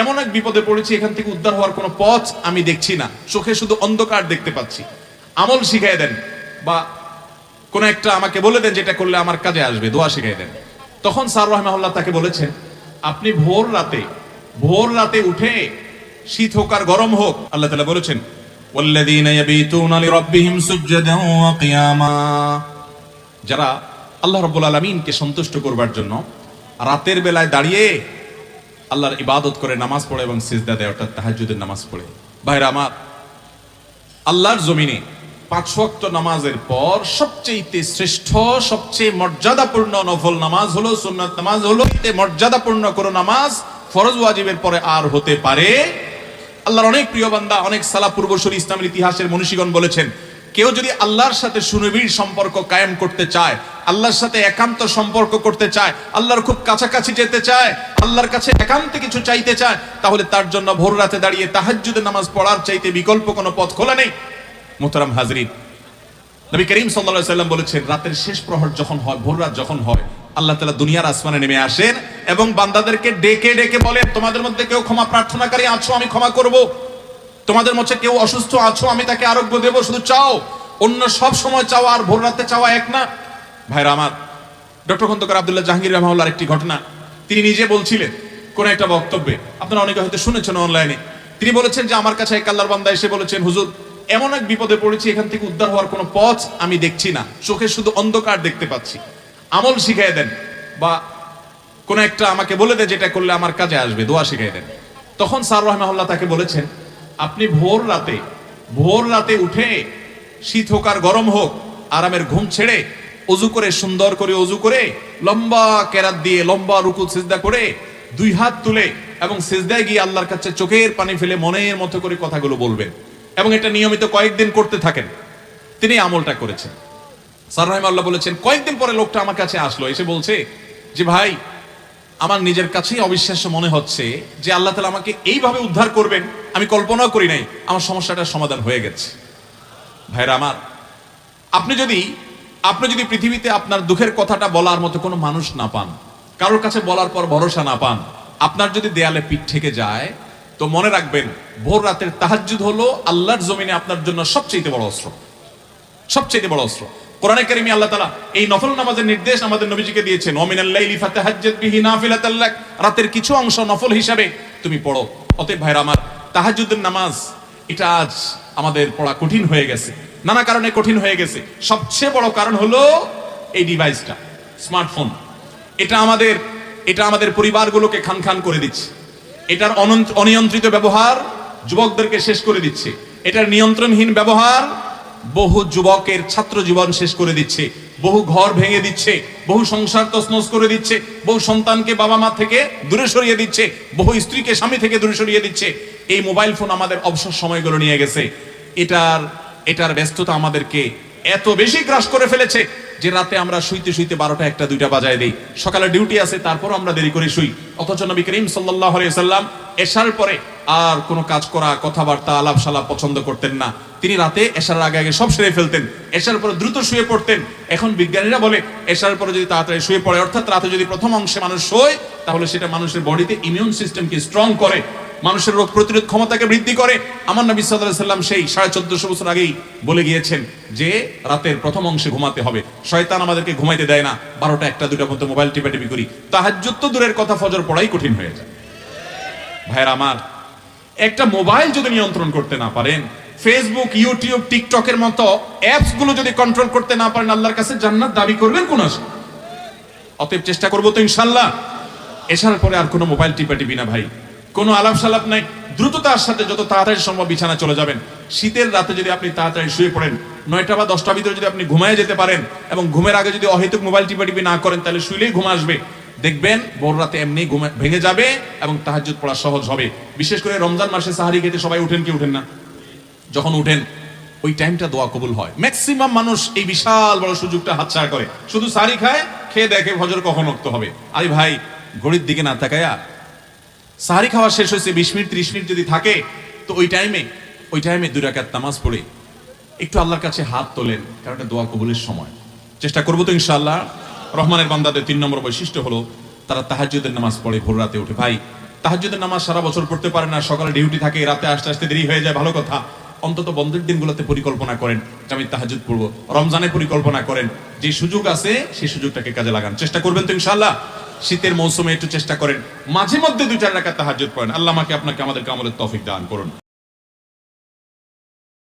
এমন এক বিপদে পড়েছি, এখান থেকে উদ্ধার হওয়ার কোনো পথ আমি দেখছি না। চোখে শুধু অন্ধকার দেখতে পাচ্ছি। আমল শিখাই দেন বা কোনো একটা আমাকে বলে দেন যেটা করলে আমার কাজে আসবে, দোয়া শিখাই দেন। তখন সার রহমাউল্লাহ তাকে বলেছেন, আপনি ভোর রাতে ভোর রাতে উঠে শীত হোক আর গরম হোক, আল্লাহ তালা বলেছেন যারা আল্লাহ রব্বুল সন্তুষ্ট করবার জন্য রাতের বেলায় দাঁড়িয়ে আল্লাহর ইবাদত করে নামাজ পড়ে এবং সিজদা দেয়, অর্থাৎ তাহাজ্জুদের নামাজ পড়ে। ভাইরা আমার, আল্লাহর জমিনে পাঁচ ওয়াক্ত নামাজের পর সবচেয়ে শ্রেষ্ঠ, সবচেয়ে মর্যাদাপূর্ণ নফল নামাজ হলো, সুন্নাত নামাজ হলো মর্যাদাপূর্ণ কোনো নামাজ ফরজ ওয়াজিবের পরে আর হতে পারে। আল্লাহর অনেক প্রিয় বান্দা, অনেক সালা পূর্বসূরি ইসলামের ইতিহাসের মনীষীগণ বলেছেন কেউ যদি আল্লাহর সাথে সুনিবিড় সম্পর্ক কায়েম করতে চায়, আল্লাহর সাথে একান্ত সম্পর্ক করতে চায়, আল্লাহর খুব কাছাকাছি যেতে চায়, আল্লাহর কাছে একান্তে কিছু চাইতে চায়, তাহলে তার জন্য ভোর রাতে দাঁড়িয়ে তাহাজ্জুদের নামাজ পড়ার চাইতে বিকল্প কোনো পথ খোলা নেই। মোহতারাম হাজরিন, নবী করিম সাল্লাল্লাহু সাল্লাম বলেছেন, রাতের শেষ প্রহর যখন হয়, ভোর রাত যখন হয়, আল্লাহ তাআলা দুনিয়ার আসমানে নেমে আসেন এবং বান্দাদেরকে ডেকে ডেকে বলেন, তোমাদের মধ্যে কেউ ক্ষমা প্রার্থনাকারী আছো, আমি ক্ষমা করব। তোমাদের মধ্যে কেউ অসুস্থ আছো, আমি তাকে আরোগ্য দেব, শুধু চাও। অন্য সব সময় চাওয়া আর ভোর রাতে চাওয়া এক না। ভাইরা আমার, ডক্টর খন্দকার আব্দুল্লাহ জাহাঙ্গীর রহমাউল্লাহর একটি ঘটনা। তিনি নিজে বলছিলেন, কোন একটা বক্তব্যে, আপনারা অনেকে হয়তো শুনেছেন অনলাইনে। তিনি বলেছেন যে, আমার কাছে এক আল্লাহর বান্দা এসে বলেছেন, হুজুর, এমন এক বিপদে পড়েছি, এখান থেকে উদ্ধার হওয়ার কোনো পথ আমি দেখছি না। চোখে শুধু অন্ধকার দেখতে পাচ্ছি। আমল শিখাই দেন বা কোন একটা আমাকে বলে দেন যেটা করলে আমার কাজে আসবে, দোয়া শিখাই দেন। তখন স্যার রহমাহুল্লাহ তাকে বলেছেন আপনি ভোর রাতে ভোর রাতে উঠে শীত হোক আর গরম হোক, আরামের ঘুম ছেড়ে অজু করে, সুন্দর করে অজু করে, লম্বা কেরাত দিয়ে লম্বা রুকু সিজদা করে দুই হাত তুলে এবং সিজদায় গিয়ে আল্লাহর কাছে চোখের পানি ফেলে মনের মতো করে কথাগুলো বলবেন এবং এটা নিয়মিত কয়েকদিন করতে থাকেন। তিনি আমলটা করেছেন। স্যার আল্লাহ বলেছেন, কয়েকদিন পরে লোকটা আমার কাছে আসলো, এসে বলছে যে, ভাই, আমার নিজের কাছেই অবিশ্বাস্য মনে হচ্ছে যে আল্লাহ তালা আমাকে এইভাবে উদ্ধার করবেন আমি কল্পনাও করি নাই, আমার সমস্যাটার সমাধান হয়ে গেছে। ভাইরা আমার, আপনি যদি আপনি যদি পৃথিবীতে আপনার দুঃখের কথাটা বলার মতো কোনো মানুষ না পান, কারোর কাছে বলার পর ভরসা না পান, আপনার যদি দেয়ালে পিঠ থেকে যায়, তো মনে রাখবেন, ভোর রাতের তাহাজ্জুদ হলো আল্লাহর জমিনে আপনার জন্য সবচেয়ে বড় অস্ত্র। সবচেয়ে বড় অস্ত্র। কোরআনে কারিমে আল্লাহ তাআলা এই নফল নামাজের নির্দেশ আমাদের নবীজিকে দিয়েছেন, ওমিনাল লাইলি ফাতাহাজ্জাত বিহি নাফিলাতাল লাক। রাতের কিছু অংশ নফল হিসাবে তুমি পড়ো। অতএব ভাইরা আমার তাহাজ্জুদের নামাজ, এটা আজ আমাদের পড়া কঠিন হয়ে গেছে। নানা কারণে কঠিন হয়ে গেছে। সবচেয়ে বড় কারণ হলো এই ডিভাইসটা, স্মার্টফোন। এটা আমাদের এটা আমাদের পরিবারগুলোকে খান খান করে দিচ্ছে। এটার অনিয়ন্ত্রিত ব্যবহার যুবকদেরকে শেষ করে দিচ্ছে। এটার নিয়ন্ত্রণহীন ব্যবহার বহু যুবকের ছাত্র জীবন শেষ করে দিচ্ছে। বহু ঘর ভেঙে দিচ্ছে। বহু সংসার তছনছ করে দিচ্ছে। বহু সন্তানকে বাবা মা থেকে দূরে সরিয়ে দিচ্ছে। বহু স্ত্রীকে স্বামী থেকে দূরে সরিয়ে দিচ্ছে। এই মোবাইল ফোন আমাদের অবসর সময়গুলো নিয়ে গেছে। এটার এটার ব্যস্ততা আমাদেরকে এত বেশি গ্রাস করে ফেলেছে যে রাতে আমরা শুইতে শুইতে বারোটা একটা, দুইটা বাজায় দেই। সকালে ডিউটি আছে, তারপরও আমরা দেরি করে শুই। অথচ নবী করিম সাল্লাহ সাল্লাম এশার পরে আর কোনো কাজ করা, কথাবার্তা আলাপ সালাপ পছন্দ করতেন না। তিনি রাতে এশার আগে আগে সব সেরে ফেলতেন। এশার পরে দ্রুত শুয়ে পড়তেন। এখন বিজ্ঞানীরা বলে, এশার পরে যদি তাড়াতাড়ি শুয়ে পড়ে, অর্থাৎ রাতে যদি প্রথম অংশে মানুষ শোয়, তাহলে সেটা মানুষের বডিতে ইমিউন সিস্টেমকে স্ট্রং করে। মানুষের রোগ প্রতিরোধ ক্ষমতাকে বৃদ্ধি করে। আমার নবী সাল্লাহ সাল্লাম সেই সাড়ে চোদ্দশো বছর আগেই বলে গিয়েছেন যে, রাতের প্রথম অংশে ঘুমাতে হবে। শয়তান আমাদেরকে ঘুমাইতে দেয় না। বারোটা একটা দুটা মতো মোবাইল টিপাটিপি করি। তাহাজ্জুদ তো দূরের কথা, ফজর পড়াই কঠিন হয়ে যায়। ভাইয়ের আমার, একটা মোবাইল যদি নিয়ন্ত্রণ করতে না পারেন ফেসবুক ইউটিউব টিকটকের মতো অ্যাপসগুলো যদি কন্ট্রোল করতে না পারেন, আল্লাহর কাছে জান্নাত দাবি করবেন কোন অতএব চেষ্টা করব তো ইনশাল্লাহ এছাড়া পরে আর কোনো মোবাইল টিপাটিপি না ভাই। কোনো আলাপ সালাপ নাই। দ্রুততার সাথে যত তাড়াতাড়ি সম্ভব বিছানা চলে যাবেন। শীতের রাতে যদি আপনি তাড়াতাড়ি শুয়ে পড়েন, নয়টা বা দশটা ভিতরে যদি আপনি ঘুমায় যেতে পারেন এবং ঘুমের আগে যদি অহেতুক মোবাইল টিপাটিপি না করেন, তাহলে শুইলেই ঘুম আসবে। দেখবেন ভোর রাতে এমনি ঘুমে ভেঙে যাবে এবং তাহাজ্জুদ পড়া সহজ হবে। বিশেষ করে রমজান মাসে সাহারি খেতে সবাই উঠেন কি উঠেন না? যখন উঠেন, ওই টাইমটা দোয়া কবুল হয়। ম্যাক্সিমাম মানুষ এই বিশাল বড় সুযোগটা হাতছাড়া করে। শুধু সারি খায়, খেয়ে দেখে ফজর কখন রক্ত হবে। আরে ভাই, ঘড়ির দিকে না তাকায়া সাহারি খাওয়া শেষ হয়েছে, বিশ মিনিট, ত্রিশ মিনিট যদি থাকে, তো ওই টাইমে ওই টাইমে দুই রাকাত নামাজ পড়ে একটু আল্লাহর কাছে হাত তোলেন, কারণ এটা দোয়া কবুলের সময়। চেষ্টা করব তো ইনশাআল্লাহ। রহমানের বান্দাদের তিন নম্বর বৈশিষ্ট্য হলো, তারা তাহাজুদের নামাজ পড়ে ভোর রাতে উঠে। ভাই তাহাজুদের নামাজ সারা বছর পড়তে পারে না, সকালে ডিউটি থাকে, রাতে আস্তে আস্তে দেরি হয়ে যায়, ভালো কথা। অন্তত বন্ধের দিনগুলোতে পরিকল্পনা করেন যে আমি তাহাজুদ পড়ব। রমজানে পরিকল্পনা করেন, যে সুযোগ আছে সেই সুযোগটাকে কাজে লাগান। চেষ্টা করবেন তো ইনশাল্লাহ শীতের মৌসুমে একটু চেষ্টা করেন। মাঝে মধ্যে দুই চার রাখা তাহাজুদ পড়েন। আল্লাহ আমাকে আপনাকে আমাদের কামলের তফিক দান করুন।